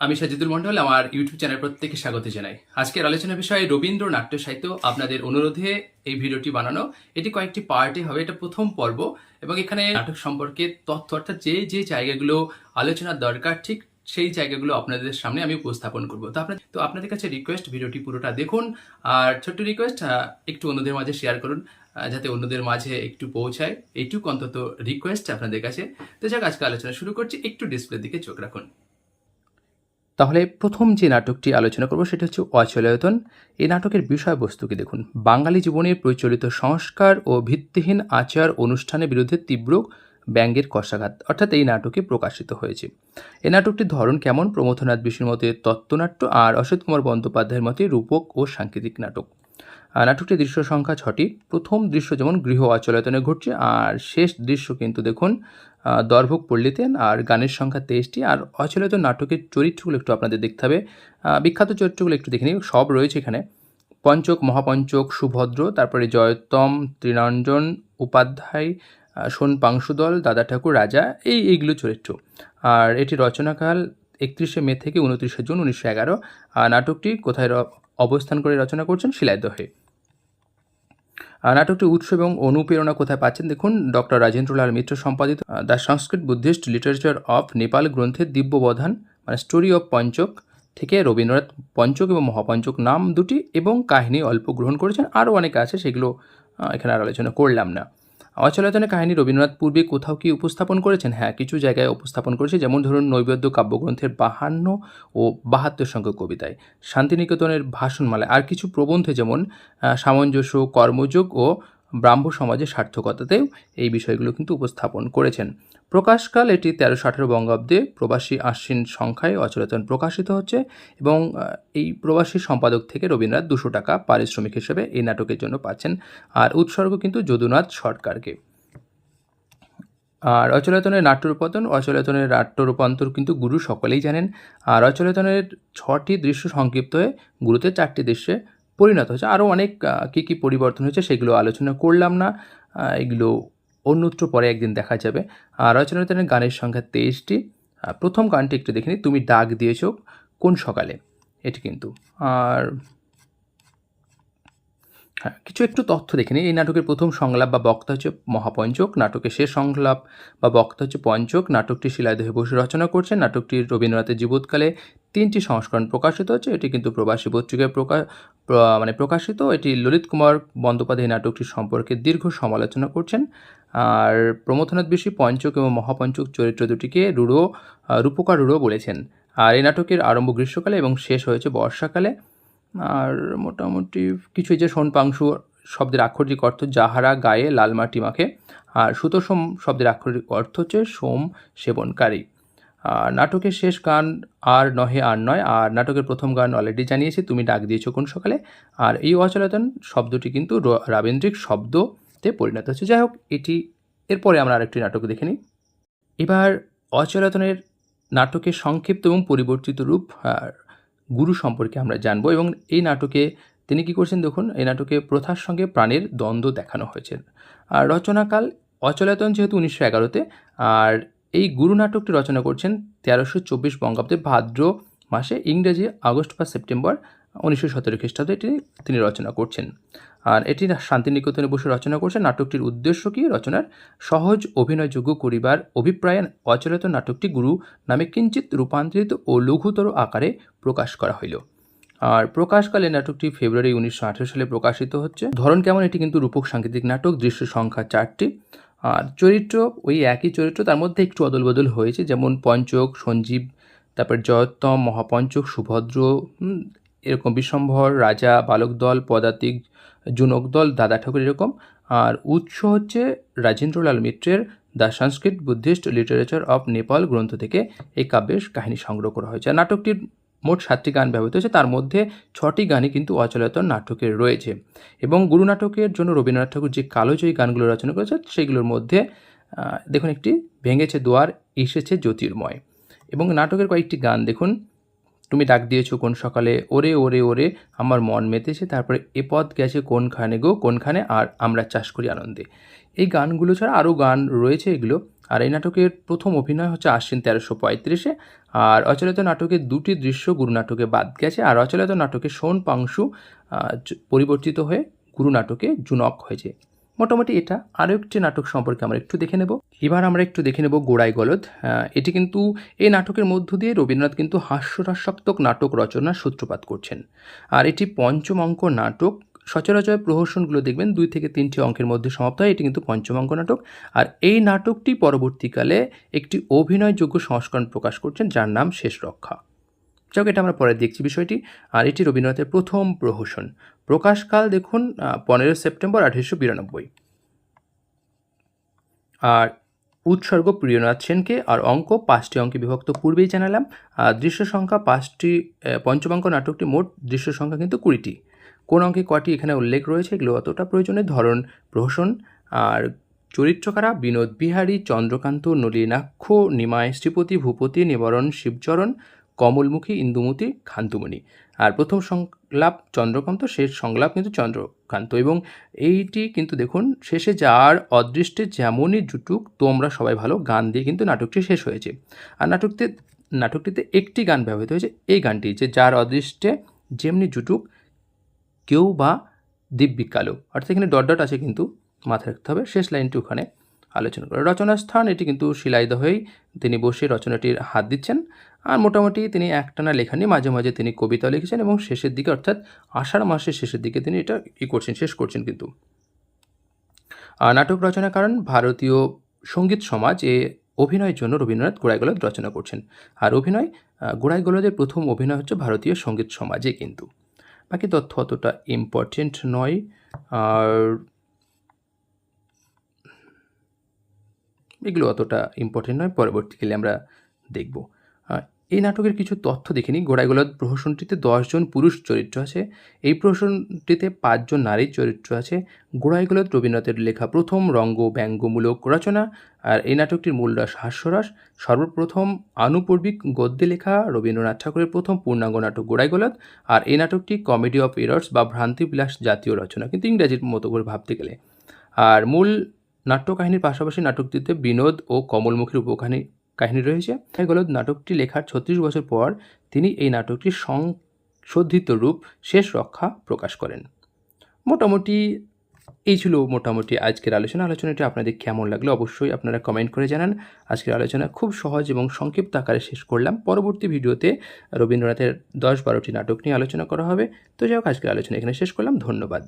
আমি সাজিদুল মন্ডল আমার YouTube channel প্রত্যেকে স্বাগত জানাই। আজকের আলোচনা বিষয়ে রবীন্দ্র নাট্য সাহিত্য আপনাদের অনুরোধে এই ভিডিওটি বানানো। এটি কয়েকটি পার্টে হবে, এটা প্রথম পর্ব। এবং এখানে নাটক সম্পর্কে তথ্য, অর্থাৎ যে যে জায়গাগুলো আলোচনার দরকার, ঠিক সেই জায়গাগুলো আপনাদের সামনে আমি উপস্থাপন করব। তো আপনাদের তো আপনাদের কাছে রিকোয়েস্ট ভিডিওটি পুরোটা দেখুন। আর ছোট্ট রিকোয়েস্ট একটু অন্যদের মাঝে শেয়ার করুন যাতে অন্যদের মাঝে একটু পৌঁছায়। এইটুকু অন্তত রিকোয়েস্ট আপনাদের কাছে। তো যাক, আজকে আলোচনা শুরু করছি, একটু ডিসপ্লের দিকে চোখ রাখুন। তাহলে প্রথম যে নাটকটি আলোচনা করব সেটা হচ্ছে অচলায়তন। এই নাটকের বিষয়বস্তুকে দেখুন? বাঙালি জীবনের প্রচলিত সংস্কার ও ভিত্তিহীন আচার অনুষ্ঠানের বিরুদ্ধে তীব্র ব্যাঙ্গের কষাঘাত অর্থাৎ এই নাটকে প্রকাশিত হয়েছে। এই নাটকটির ধরন কেমন? প্রমথনাথ বিষ্ণুর মতে তত্ত্বনাট্য আর অসিত কুমার বন্দ্যোপাধ্যায়ের মতে রূপক ও সাংকেতিক নাটক। আর নাটকটির দৃশ্য সংখ্যা ছটি। প্রথম দৃশ্য যেমন গৃহ অচলায়তনে ঘটছে, আর শেষ দৃশ্য কিন্তু দেখুন দর্ভক পল্লীতে, আর গানের সংখ্যা তেইশটি, আর অচলায়তন নাটকের চরিত্রগুলো একটু আপনাদের দেখতে হবে। বিখ্যাত চরিত্রগুলো একটু দেখে নিই, সব রয়েছে এখানে। পঞ্চক, মহাপঞ্চক, সুভদ্র, তারপরে জয়তম ত্রিনঞ্জন উপাধ্যায় সোন পাংশুদল, দাদা ঠাকুর, রাজা, এই এইগুলো চরিত্র। আর এটি রচনাকাল একত্রিশে মে থেকে উনত্রিশে জুন উনিশশো এগারো। নাটকটি কোথায় অবস্থান করে রচনা করছেন, শিলাইদহে। আহ, নাটকটির উৎস এবং অনুপ্রেরণা কোথায় পাচ্ছেন দেখুন ডক্টর রাজেন্দ্রলাল মিত্র সম্পাদিত the Sanskrit Buddhist literature of Nepal গ্রন্থের দিব্যবধান মানে স্টোরি অফ পঞ্চক থেকে রবীন্দ্রনাথ পঞ্চক এবং মহাপঞ্চক নাম দুটি এবং কাহিনী অল্প গ্রহণ করেছেন আরও অনেক আছে সেগুলো এখানে আর আলোচনা করলাম না। অচলায়তনের কাহিনী রবীন্দ্রনাথ পূর্বে কোথাও কি উপস্থাপন করেছেন? হ্যাঁ কিছু জায়গায় উপস্থাপন করেছে, যেমন ধরুন নৈবেদ্য কাব্যগ্রন্থের বাহান্ন ও বাহাত্তর সংখ্যক কবিতায়। শান্তিনিকেতনের ভাষণমালায় আর কিছু প্রবন্ধে যেমন সামঞ্জস্য, কর্মযোগ ও ব্রাহ্ম সমাজের সার্থকতাতেও এই বিষয়গুলো কিন্তু উপস্থাপন করেছেন। প্রকাশকাল এটি তেরোশো আঠেরো বঙ্গাব্দে প্রবাসী আশ্বিন সংখ্যায় অচলায়তন প্রকাশিত হচ্ছে এবং এই প্রবাসী সম্পাদক থেকে রবীন্দ্রনাথ দুশো টাকা পারিশ্রমিক হিসেবে এই নাটকের জন্য পাচ্ছেন আর উৎসর্গ কিন্তু যদুনাথ সরকারকে। আর অচলায়তনের নাট্য রূপান্তর, অচলায়তনের নাট্য রূপান্তর কিন্তু গুরু সকলেই জানেন। আর অচলায়তনের ছটি দৃশ্য সংক্ষিপ্ত হয়ে গুরুতে চারটি দৃশ্যে পরিণত হয়েছে। আরও অনেক কী কী পরিবর্তন হয়েছে সেগুলো আলোচনা করলাম না। এগুলো অন্যত্র পরে একদিন দেখা যাবে। আর অচলায়তনের গানের সংখ্যা তেইশটি। প্রথম গানটি একটু দেখে নিই। তুমি ডাক দিয়েছ কোন সকালে? এটি কিন্তু। আর হ্যাঁ কিছু একটু তথ্য দেখে নিই। এই নাটকের প্রথম সংলাপ বা বক্তা হচ্ছে মহাপঞ্চক নাটকের শেষ সংলাপ বা বক্তা হচ্ছে পঞ্চক। নাটকটি শিলাদেহে বসে রচনা করছেন নাটকটি রবীন্দ্রনাথের জীবৎকালে তিনটি সংস্করণ প্রকাশিত হচ্ছে। এটি কিন্তু প্রবাসী পত্রিকায় প্রকাশ মানে প্রকাশিত। এটি ললিত কুমার বন্দ্যোপাধ্যায় নাটকটি সম্পর্কে দীর্ঘ সমালোচনা করছেন। আর প্রমথনাথ বেশি পঞ্চক এবং মহাপঞ্চক চরিত্র দুটিকে আহ, রূপকার রূঢ় বলেছেন। আর এই নাটকের আরম্ভ গ্রীষ্মকালে এবং শেষ হয়েছে বর্ষাকালে। আর মোটামুটি কিছু যে সোনপাংশু শব্দের আক্ষরিক অর্থ যাহারা গায়ে লাল মাটি মাখে, আর সুতোসম শব্দের আক্ষরিক অর্থ হচ্ছে সোম সেবনকারী। আর নাটকের শেষ গান আর নহে আর নয়, আর নাটকের প্রথম গান অলরেডি জানিয়েছি, তুমি ডাক দিয়েছ কোন সকালে। আর এই অচলায়তন শব্দটি কিন্তু রাবীন্দ্রিক শব্দতে পরিণত হচ্ছে। যাই হোক, এটি এরপরে আমরা আরেকটি নাটক দেখে নিই। এবার অচলায়তনের নাটকের সংক্ষিপ্ত এবং পরিবর্তিত রূপ, আর গুরু সম্পর্কে আমরা জানব এবং এই নাটকে তিনি কি করছেন দেখুন, এই নাটকে প্রথার সঙ্গে প্রাণের দ্বন্দ্ব দেখানো হয়েছে। আর রচনাকাল অচলায়তন যেহেতু উনিশশো এগারোতে, আর এই গুরু নাটকটি রচনা করছেন তেরোশো চব্বিশ বঙ্গাব্দে ভাদ্র মাসে, ইংরেজি আগস্ট বা সেপ্টেম্বর উনিশশো সতেরো খ্রিস্টাব্দে এটি তিনি রচনা করছেন। আর এটি শান্তিনিকেতনে বসে রচনা করছেন নাটকটির উদ্দেশ্য কি? রচনার সহজ অভিনয়যোগ্য করিবার অভিপ্রায় অচলিত নাটকটি গুরু নামে কিঞ্চিত রূপান্তরিত ও লঘুতর আকারে প্রকাশ করা হইল। আর প্রকাশকালে নাটকটি ফেব্রুয়ারি উনিশশো আঠেরো সালে প্রকাশিত হচ্ছে। ধরন কেমন? এটি কিন্তু রূপক সাংকেতিক নাটক, দৃশ্য সংখ্যা চারটি। আর চরিত্র ওই একই চরিত্র, তার মধ্যে একটু অদল বদল হয়েছে, যেমন পঞ্চক, সঞ্জীব, তারপর জয়োত্তম, মহাপঞ্চক, সুভদ্র এরকম বিশ্বম্ভর, রাজা বালক দল পদাতিক জুনক দল দাদা ঠাকুর এরকম। আর উৎস হচ্ছে রাজেন্দ্রলাল মিত্রের the Sanskrit Buddhist literature of Nepal গ্রন্থ থেকে এই কাব্যের কাহিনী সংগ্রহ করা হয়েছে। নাটকটির মোট সাতটি গান ব্যবহৃত হয়েছে। তার মধ্যে ছটি গানই কিন্তু অচলায়তন নাটকের রয়েছে। এবং গুরু নাটকের জন্য রবীন্দ্রনাথ ঠাকুর যে কালোজয়ী গানগুলো রচনা করেছে সেগুলোর মধ্যে দেখুন একটি, ভেঙেছে দুয়ার এসেছে জ্যোতির্ময় এবং নাটকের কয়েকটি গান দেখুন। তুমি ডাক দিয়েছ কোন সকালে? ওরে ওরে ওরে, আমার মন মেতেছে, তারপরে এ পথ গেছে কোনখানে গো, কোনখানে? আর আমরা চাষ করি আনন্দে। এই গানগুলো ছাড়া আরও গান রয়েছে এগুলো। আর এই নাটকের প্রথম অভিনয় হচ্ছে আশ্বিন তেরোশো পঁয়ত্রিশে। আর অচলিত নাটকের দুটি দৃশ্য গুরু নাটকে বাদ গেছে। আর অচলিত নাটকে সোন পাংশু পরিবর্তিত হয়ে গুরু নাটকে জুনক হয়েছে। মোটামুটি এটা। আরও একটি নাটক সম্পর্কে আমরা একটু দেখে নেব। এবার আমরা একটু দেখে নেব গোড়াই গলদ। এটি কিন্তু এই নাটকের মধ্য দিয়ে রবীন্দ্রনাথ কিন্তু হাস্যরসাত্মক নাটক রচনার সূত্রপাত করছেন। আর এটি পঞ্চম অঙ্ক নাটক। সচরাচর প্রহসনগুলো দেখবেন দুই থেকে তিনটি অঙ্কের মধ্যে সমাপ্ত হয়। এটি কিন্তু পঞ্চম অঙ্ক নাটক। আর এই নাটকটি পরবর্তীকালে একটি অভিনয়যোগ্য সংস্করণ প্রকাশ করছেন, যার নাম শেষ রক্ষা যাক, এটা আমরা পরে দেখছি বিষয়টি। আর এটি রবীন্দ্রনাথের প্রথম প্রহসন। প্রকাশকাল দেখুন পনেরো সেপ্টেম্বর আঠেরোশো বিরানব্বই। আর উৎসর্গ প্রিয়নাথ সেনকে আর অঙ্ক, পাঁচটি অঙ্কে বিভক্ত পূর্বেই জানালাম। আর দৃশ্য সংখ্যা, পাঁচটি পঞ্চমাঙ্ক নাটকটি মোট দৃশ্য সংখ্যা কিন্তু কুড়িটি। কোন অঙ্কে কটি এখানে উল্লেখ রয়েছে, এগুলো অতটা প্রয়োজনে ধরন, প্রহসন। আর চরিত্রকারা বিনোদ বিহারী, চন্দ্রকান্ত, নলিনাক্ষ নিমায় শ্রীপতি, ভূপতি, নিবারণ, শিবচরণ কমলমুখী, ইন্দুমতি, খান্তুমণি। আর প্রথম সংলাপ চন্দ্রকান্ত, শেষ সংলাপ কিন্তু চন্দ্রকান্ত। এবং এইটি কিন্তু দেখুন, শেষে যার অদৃষ্টে যেমনই জুটুক, তোমরা সবাই ভালো, গান দিয়ে কিন্তু নাটকটি শেষ হয়েছে। আর নাটকতে, নাটকটিতে একটি গান ব্যবহৃত হয়েছে, এই গানটি যে যার অদৃষ্টে যেমনি জুটুক, কেউ বা দিব্যি কালো। অর্থাৎ এখানে ডট ডট আছে কিন্তু, মাথায় রাখতে হবে, শেষ লাইনটি ওখানে। আলোচনা করে। রচনার স্থান এটি কিন্তু শিলাইদা হয়েই তিনি বসে রচনাটির হাত দিচ্ছেন। আর মোটামুটি তিনি একটানা লেখা নিয়ে মাঝে মাঝে তিনি কবিতা লিখেছেন এবং শেষের দিকে, অর্থাৎ আষাঢ় মাসের শেষের দিকে তিনি এটা ই করছেন, শেষ করছেন কিন্তু। আর নাটক রচনার কারণ, ভারতীয় সংগীত সমাজ এ অভিনয়ের জন্য রবীন্দ্রনাথ গোড়াইগোলদ রচনা করছেন। আর অভিনয় গোড়াইগোলদের প্রথম অভিনয় হচ্ছে ভারতীয় সংগীত সমাজে কিন্তু। বাকি তথ্য অতটা ইম্পর্টেন্ট নয়। আর এগুলো অতটা ইম্পর্টেন্ট নয়, পরবর্তীকালে আমরা দেখব। এই নাটকের কিছু তথ্য দেখে নিই। গোড়াইগোলাদ প্রহসনটিতে দশজন পুরুষ চরিত্র আছে। এই প্রহসনটিতে পাঁচজন নারীর চরিত্র আছে। গোড়াইগোলাদ রবীন্দ্রনাথের লেখা প্রথম রঙ্গ ব্যঙ্গমূলক রচনা আর এই নাটকটির মূল রস হাস্যরস। সর্বপ্রথম আনুপূর্বিক গদ্যে লেখা রবীন্দ্রনাথ ঠাকুরের প্রথম পূর্ণাঙ্গ নাটক গোড়াইগোলাদ আর এই নাটকটি কমেডি অফ এরর্স বা ভ্রান্তিবিলাস জাতীয় রচনা, কিন্তু ইংরেজির মতো করে ভাবতে গেলে। আর মূল নাট্যকাহিনীর পাশাপাশি নাটকটিতে বিনোদ ও কমলমুখীর উপকাহিনী কাহিনী রয়েছে। গোলদ নাটকটি লেখার ছত্রিশ বছর পর তিনি এই নাটকটির সংশোধিত রূপ শেষ রক্ষা প্রকাশ করেন। মোটামুটি এই ছিল মোটামুটি আজকের আলোচনা। আলোচনাটি আপনাদের কেমন লাগল অবশ্যই আপনারা কমেন্ট করে জানান। আজকের আলোচনা খুব সহজ এবং সংক্ষিপ্ত আকারে শেষ করলাম। পরবর্তী ভিডিওতে রবীন্দ্রনাথের দশ বারোটি নাটক নিয়ে আলোচনা করা হবে। তো যাই হোক, আজকের আলোচনা এখানে শেষ করলাম। ধন্যবাদ।